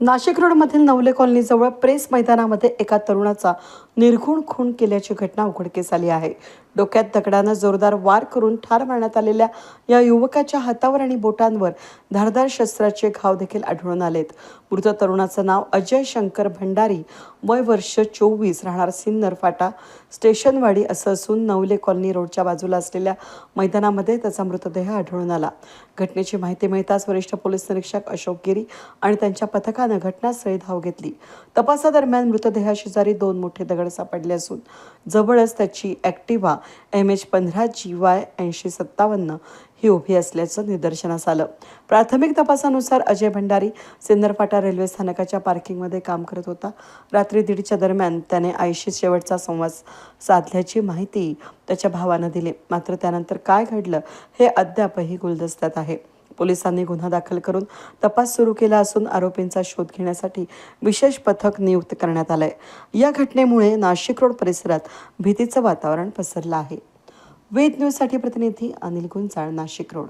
नाशिक रोडमधील नवले कॉलनीजवळ प्रेस मैदानामध्ये एका तरुणाचा निर्घुण खून केल्याची घटना उघडकीस आली आहे. डोक्यात दगडानं जोरदार वार करून ठार मारण्यात आलेल्या या युवकाच्या हातावर आणि बोटांवर धारदार शस्त्राचे घाव देखील आढळून आलेत. मृत तरुणाचं नाव अजय शंकर भंडारी. वय वर्ष चोवीस. राहणार सिन्नर फाटा स्टेशनवाडी असं असून नवले कॉलनी रोडच्या बाजूला असलेल्या मैदानामध्ये त्याचा मृतदेह आढळून आला. घटनेची माहिती मिळताच वरिष्ठ पोलीस निरीक्षक अशोक गिरी आणि त्यांच्या पथकानं घटनास्थळी धाव घेतली. तपासादरम्यान मृतदेहाशेजारी दोन मोठे दगड सापडले असून जवळच त्याची ॲक्टिवा एम एच पंधरा जी वाय ऐंशी सत्तावन्न ही उभी असल्याचं निदर्शनास आलं. प्राथमिक तपासानुसार अजय भंडारी सिंदरफाटा रेल्वे स्थानकाच्या पार्किंगमध्ये काम करत होता. रात्री दीडच्या दरम्यान त्याने आईशी शेवटचा संवाद साधल्याची माहिती त्याच्या भावानं दिली. मात्र त्यानंतर काय घडलं हे अद्यापही गुलदस्त्यात आहे. पोलिसांनी गुन्हा दाखल करून तपास सुरू केला असून आरोपींचा शोध घेण्यासाठी विशेष पथक नियुक्त करण्यात आलंय. या घटनेमुळे नाशिक रोड परिसरात भीतीचं वातावरण पसरलं आहे. वेद न्यूजसाठी प्रतिनिधी अनिल गुंजाळ नाशिक रोड.